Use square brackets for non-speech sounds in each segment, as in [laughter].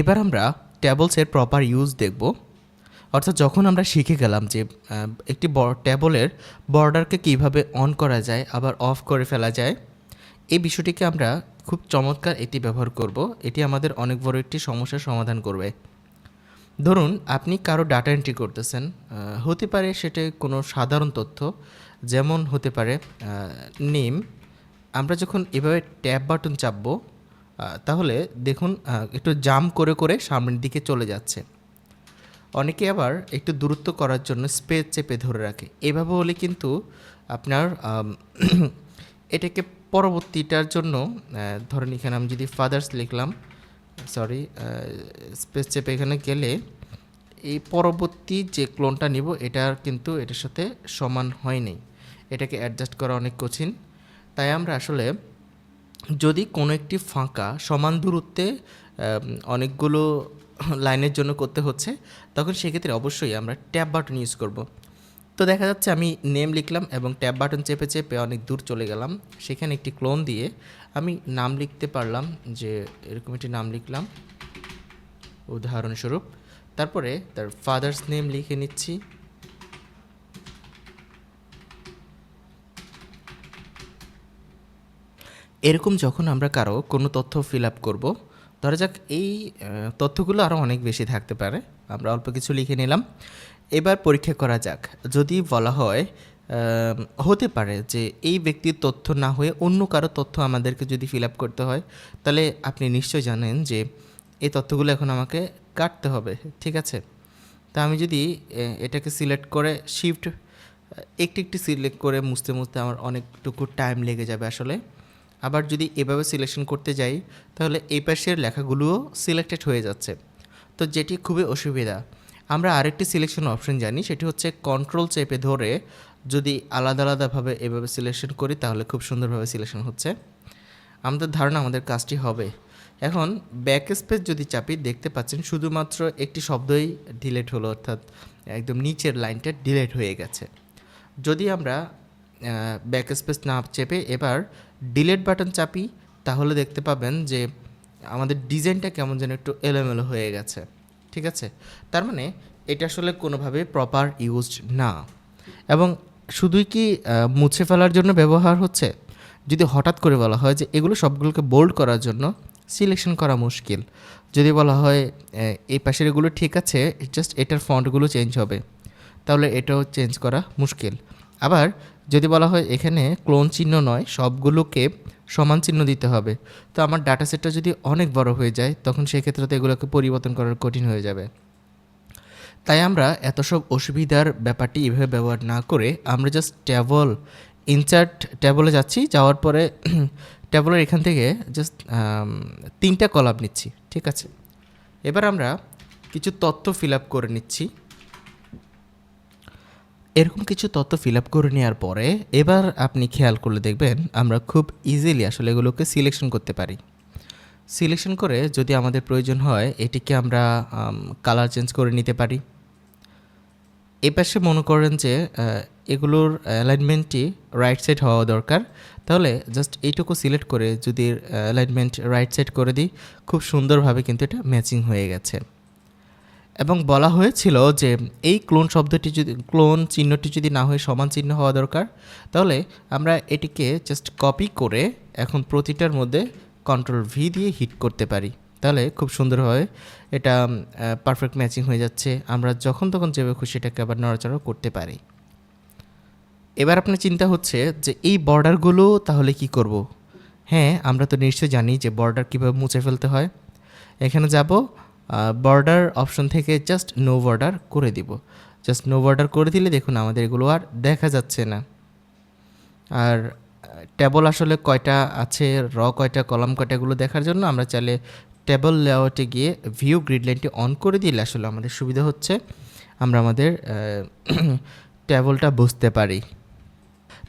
এবার আমরা ট্যাবলসের proper use দেখব। অর্থাৎ যখন আমরা শিখে গেলাম যে একটি ট্যাবলের বর্ডারকে কীভাবে অন করা যায়, আবার অফ করে ফেলা যায়, এই বিষয়টিকে আমরা খুব চমৎকার এটি ব্যবহার করব। এটি আমাদের অনেক বড় একটি সমস্যার সমাধান করবে। ধরুন, আপনি কারও ডাটা এন্ট্রি করতেছেন হতে পারে সেটা কোনো সাধারণ তথ্য, যেমন হতে পারে নেম আমরা যখন এভাবে ট্যাব বাটন চাপবো তাহলে দেখুন একটু জাম্প করে করে সামনের দিকে চলে যাচ্ছে। অনেকে আবার একটু দূরত্ব করার জন্য স্পেস চেপে ধরে রাখে। এভাবে হলে কিন্তু আপনার [clears throat] এটাকে পরবর্তীটার জন্য ধরেন এখানে আমি যদি ফাদার্স লিখলাম সরি স্পেস চেপে এখানে গেলে এই পরবর্তী যে ক্লোনটা নিব এটার কিন্তু এটার সাথে সমান হয়নি এটাকে অ্যাডজাস্ট করা অনেক কঠিন। তাই আমরা আসলে যদি কোনো একটি ফাঁকা সমান দূরত্বে অনেকগুলো লাইনের জন্য করতে হচ্ছে, তখন সেক্ষেত্রে অবশ্যই আমরা ট্যাব বাটন ইউজ করব। তো দেখা যাচ্ছে আমি নেম লিখলাম এবং ট্যাব বাটন চেপে চেপে অনেক দূর চলে গেলাম। সেখানে একটি ক্লোন দিয়ে আমি নাম লিখতে পারলাম যে এরকম একটি নাম লিখলাম। উদাহরণস্বরূপ, তারপরে তার ফাদার্স নেম লিখে নিচ্ছি। এরকম যখন আমরা কারও কোনো তথ্য ফিল আপ করব, ধরা যাক এই তথ্যগুলো আরও অনেক বেশি থাকতে পারে, আমরা অল্প কিছু লিখে নিলাম। এবার পরীক্ষা করা যাক, যদি বলা হয় হতে পারে যে এই ব্যক্তির তথ্য না হয়ে অন্য কারও তথ্য আমাদেরকে যদি ফিল আপ করতে হয়, তাহলে আপনি নিশ্চয় জানেন যে এই তথ্যগুলো এখন আমাকে কাটতে হবে, ঠিক আছে? তা আমি যদি এটাকে সিলেক্ট করে শিফট একটি একটি সিলেক্ট করে মুছতে মুছতে আমার অনেকটুকু টাইম লেগে যাবে আসলে। আবার যদি এভাবে সিলেকশন করতে যাই, তাহলে এই পাশের লেখাগুলোও সিলেক্টেড হয়ে যাচ্ছে। তো যেটি খুবই অসুবিধা। আমরা আরেকটি সিলেকশন অপশন জানি, সেটি হচ্ছে কন্ট্রোল চেপে ধরে যদি আলাদা আলাদাভাবে এভাবে সিলেকশন করি, তাহলে খুব সুন্দরভাবে সিলেকশন হচ্ছে। আমাদের ধারণা আমাদের কাজটি হবে। এখন ব্যাক স্পেস যদি চাপি, দেখতে পাচ্ছেন শুধুমাত্র একটি শব্দই ডিলেট হলো, অর্থাৎ একদম নিচের লাইনটা ডিলেট হয়ে গেছে। যদি আমরা ব্যাক স্পেস না চেপে, এবার ডিলেট বাটন চাপি, তাহলে দেখতে পাবেন যে আমাদের ডিজাইনটা কেমন যেন একটু এলোমেলো হয়ে গেছে। ঠিক আছে? তার মানে এটা আসলে কোনোভাবে প্রপার ইউজড না। এবং শুধুই কি মুছে ফেলার জন্য ব্যবহার হচ্ছে? যদি হঠাৎ করে বলা হয় যে এগুলো সবগুলোকে বোল্ড করার জন্য সিলেকশন করা মুশকিল। যদি বলা হয় এই পাশের এগুলো ঠিক আছে জাস্ট এটার ফন্টগুলো চেঞ্জ হবে। তাহলে এটাও চেঞ্জ করা মুশকিল। আবার যদি বলা হয় এখানে ক্লোন চিহ্ন নয়, সবগুলোকে সমান চিহ্ন দিতে হবে। তো আমার ডাটা সেটটা যদি অনেক বড় হয়ে যায়, তখন সেক্ষেত্রে তো এগুলোকে পরিবর্তন করার কঠিন হয়ে যাবে। তাই আমরা এত সব অসুবিধার ব্যাপারটি এভাবে ব্যবহার না করে আমরা জাস্ট ট্যাবল ইনচার্ট ট্যাবলে যাচ্ছি, যাওয়ার পরে [clears throat] ট্যাবলের এখান থেকে জাস্ট তিনটা কলাম নিচ্ছি, ঠিক আছে? এবার আমরা কিছু তথ্য ফিল আপ করে নিচ্ছি। এরকম কিছু তথ্য ফিল আপ করে নেওয়ার পরে এবার আপনি খেয়াল করলে দেখবেন আমরা খুব ইজিলি আসলে এগুলোকে সিলেকশন করতে পারি। সিলেকশন করে যদি আমাদের প্রয়োজন হয় এটিকে আমরা কালার চেঞ্জ করে নিতে পারি। এ পাশে মনে করেন যে এগুলোর অ্যালাইনমেন্টটি রাইট সাইড হওয়া দরকার। তাহলে জাস্ট এইটুকু সিলেক্ট করে যদি অ্যালাইনমেন্ট রাইট সাইড করে দিই, খুব সুন্দরভাবে কিন্তু এটা ম্যাচিং হয়ে গেছে। এবং বলা হয়েছিল যে এই ক্লোন শব্দটি যদি, ক্লোন চিহ্নটি যদি না হয়ে সমান চিহ্ন হওয়া দরকার, তাহলে আমরা এটিকে জাস্ট কপি করে এখন প্রতিটার মধ্যে কন্ট্রোল ভি দিয়ে হিট করতে পারি। তাহলে খুব সুন্দরভাবে এটা পারফেক্ট ম্যাচিং হয়ে যাচ্ছে। আমরা যখন তখন যেভাবে খুশি এটাকে আবার নড়াচড়া করতে পারি। এবার আপনার চিন্তা হচ্ছে যে এই বর্ডারগুলো তাহলে কি করব? হ্যাঁ আমরা তো নিশ্চয়ই জানি যে বর্ডার কীভাবে মুছে ফেলতে হয়। এখানে যাব বর্ডার অপশন থেকে জাস্ট নো বর্ডার করে দিব। জাস্ট নো বর্ডার করে দিলে দেখুন আমাদের এগুলো আর দেখা যাচ্ছে না। আর টেবল আসলে কয়টা আছে র কয়টা কলাম কয়টা এগুলো দেখার জন্য আমরা চাইলে টেবল লেআউটে গিয়ে ভিউ গ্রিড লাইনটি অন করে দিলে আসলে আমাদের সুবিধা হচ্ছে। আমরা আমাদের টেবলটা [clears throat] বুঝতে পারি।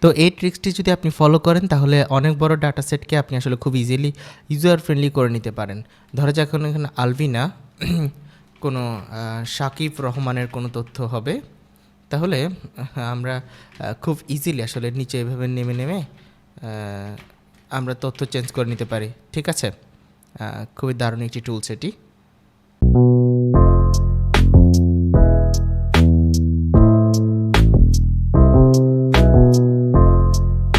তো এই ট্রিক্সটি যদি আপনি ফলো করেন, তাহলে অনেক বড় ডাটা সেটকে আপনি আসলে খুব ইজিলি ইউজার ফ্রেন্ডলি করে নিতে পারেন। ধরা যাক এখন আলভিনা, [clears throat] কোনো সাকিব রহমানের কোনো তথ্য হবে। তাহলে আমরা খুব ইজিলি আসলে নিচে এভাবে নেমে নেমে আমরা তথ্য চেঞ্জ করে নিতে পারি। ঠিক আছে? খুবই দারুণ একটি টুলস এটি